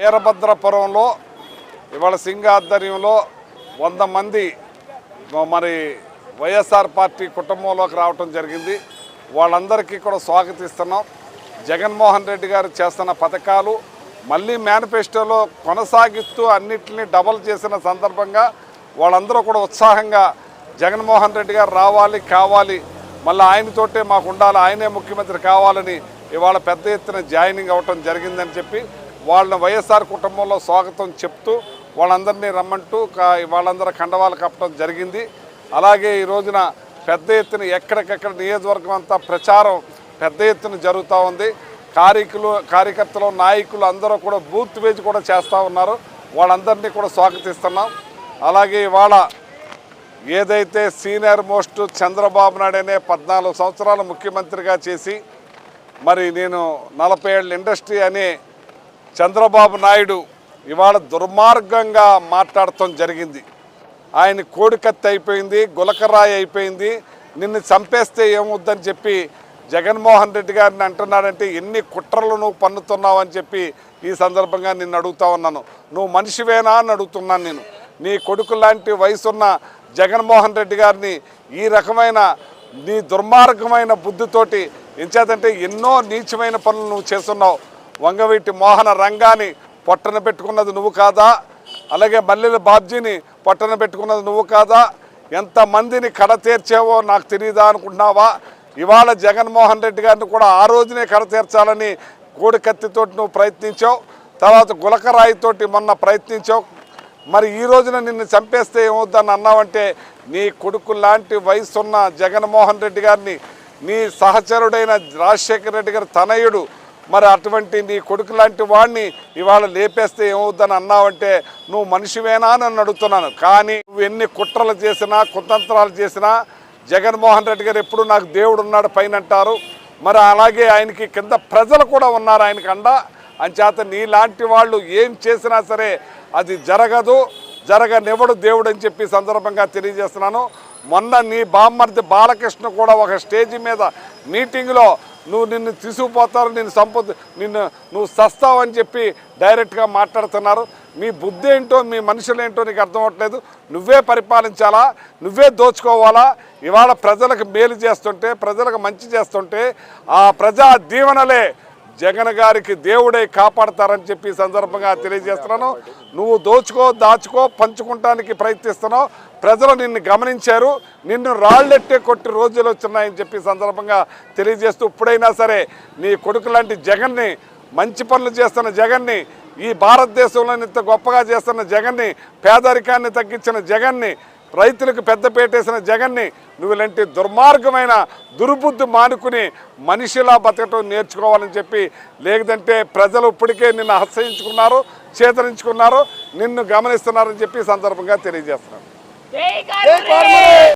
వీరభద్రపురంలో ఇవాళ సింగ ఆధ్వర్యంలో వంద మంది మరి వైఎస్ఆర్ పార్టీ కుటుంబంలోకి రావటం జరిగింది. వాళ్ళందరికీ కూడా స్వాగతిస్తున్నాం. జగన్మోహన్ రెడ్డి గారు చేస్తున్న పథకాలు మళ్ళీ మేనిఫెస్టోలో కొనసాగిస్తూ అన్నిటిని డబల్ చేసిన సందర్భంగా వాళ్ళందరూ కూడా ఉత్సాహంగా జగన్మోహన్ రెడ్డి గారు రావాలి కావాలి మళ్ళీ ఆయనతోటే మాకు ఉండాలి ఆయనే ముఖ్యమంత్రి కావాలని ఇవాళ పెద్ద ఎత్తున జాయినింగ్ అవ్వటం జరిగిందని చెప్పి వాళ్ళని వైఎస్ఆర్ కుటుంబంలో స్వాగతం చెప్తూ వాళ్ళందరినీ రమ్మంటూ వాళ్ళందరూ కండవాలు కప్పడం జరిగింది. అలాగే ఈ రోజున పెద్ద ఎత్తున ఎక్కడికెక్కడ నియోజకవర్గం అంతా ప్రచారం పెద్ద ఎత్తున జరుగుతూ ఉంది. కార్యకులు కార్యకర్తలు నాయకులు అందరూ కూడా బూత్ వేజ్ కూడా చేస్తూ ఉన్నారు. వాళ్ళందరినీ కూడా స్వాగతిస్తున్నాం. అలాగే ఇవాళ ఏదైతే సీనియర్ మోస్ట్ చంద్రబాబు నాయుడు అనే పద్నాలుగు సంవత్సరాలు ముఖ్యమంత్రిగా చేసి మరి నేను నలభై ఏళ్ళ ఇండస్ట్రీ అనే చంద్రబాబు నాయుడు ఇవాళ దుర్మార్గంగా మాట్లాడటం జరిగింది. ఆయన కోడికత్తి అయిపోయింది గులకరాయి అయిపోయింది. నిన్ను చంపేస్తే ఏమవుద్దని చెప్పి జగన్మోహన్ రెడ్డి గారిని అంటున్నాడంటే ఎన్ని కుట్రలు నువ్వు పన్నుతున్నావు అని చెప్పి ఈ సందర్భంగా నిన్ను అడుగుతా ఉన్నాను. నువ్వు మనిషివేనా అని అడుగుతున్నాను నేను. నీ కొడుకు లాంటి వయసున్న జగన్మోహన్ రెడ్డి గారిని ఈ రకమైన నీ దుర్మార్గమైన బుద్ధితోటి ఎంచేతంటే ఎన్నో నీచమైన పనులు నువ్వు చేస్తున్నావు. వంగవీటి మోహన రంగాన్ని పొట్టన పెట్టుకున్నది నువ్వు కాదా? అలాగే మల్లెల బాబ్జీని పొట్టన పెట్టుకున్నది నువ్వు కాదా? ఎంతమందిని కడ తీర్చావో నాకు తెలియదా అనుకుంటున్నావా? ఇవాళ జగన్మోహన్ రెడ్డి గారిని కూడా ఆ రోజునే కడ తీర్చాలని నువ్వు ప్రయత్నించావు తర్వాత గులకరాయితోటి మొన్న ప్రయత్నించావు. మరి ఈ రోజున నిన్ను చంపేస్తే ఏమవుద్దని అన్నావంటే నీ కొడుకు లాంటి వయసున్న జగన్మోహన్ రెడ్డి గారిని నీ సహచరుడైన రాజశేఖర రెడ్డి గారి తనయుడు మరి అటువంటి నీ కొడుకు లాంటి వాడిని ఇవాళ లేపేస్తే ఏమవుద్దని అన్నావంటే నువ్వు మనిషివేనా? అని అడుగుతున్నాను. కానీ నువ్వు ఎన్ని కుట్రలు చేసినా కుతంత్రాలు చేసినా జగన్మోహన్ రెడ్డి గారు ఎప్పుడు నాకు దేవుడు ఉన్నాడు పైన అంటారు. మరి అలాగే ఆయనకి కింద ప్రజలు కూడా ఉన్నారు ఆయనకి అండ. అంచేత నీలాంటి వాళ్ళు ఏం చేసినా సరే అది జరగదు జరగనివ్వడు దేవుడు అని చెప్పి సందర్భంగా తెలియజేస్తున్నాను. మొన్న నీ బామ్మర్ది బాలకృష్ణ కూడా ఒక స్టేజ్ మీద మీటింగ్లో నువ్వు నిన్ను తీసుకుపోతారు నిన్ను సంపద నిన్ను నువ్వు సస్తావని చెప్పి డైరెక్ట్గా మాట్లాడుతున్నారు. మీ బుద్ధి ఏంటో మీ మనుషులు ఏంటో నీకు అర్థం అవ్వట్లేదు. నువ్వే పరిపాలించాలా? నువ్వే దోచుకోవాలా? ఇవాళ ప్రజలకు మేలు చేస్తుంటే ప్రజలకు మంచి చేస్తుంటే ఆ ప్రజా దీవెనలే జగన్ గారికి దేవుడే కాపాడతారని చెప్పి సందర్భంగా తెలియజేస్తున్నాను. నువ్వు దోచుకో దాచుకో పంచుకుంటానికి ప్రయత్నిస్తున్నావు. ప్రజలు నిన్ను గమనించారు. నిన్ను రాళ్ళెట్టే కొట్టి రోజులు వచ్చినాయని చెప్పి సందర్భంగా తెలియజేస్తూ ఇప్పుడైనా సరే నీ కొడుకు లాంటి జగన్ని మంచి పనులు చేస్తున్న జగన్ని ఈ భారతదేశంలో ఇంత గొప్పగా చేస్తున్న జగన్ని పేదరికాన్ని తగ్గించిన జగన్ని రైతులకు పెద్ద పేటేసిన జగన్ని నువ్వు ఇలాంటి దుర్మార్గమైన దుర్బుద్ధి మానుకుని మనిషిలా బతకటం నేర్చుకోవాలని చెప్పి లేదంటే ప్రజలు ఇప్పటికే నిన్ను ఆశ్రయించుకున్నారు చేతరించుకున్నారు నిన్ను గమనిస్తున్నారని చెప్పి ఈ సందర్భంగా తెలియజేస్తున్నాను.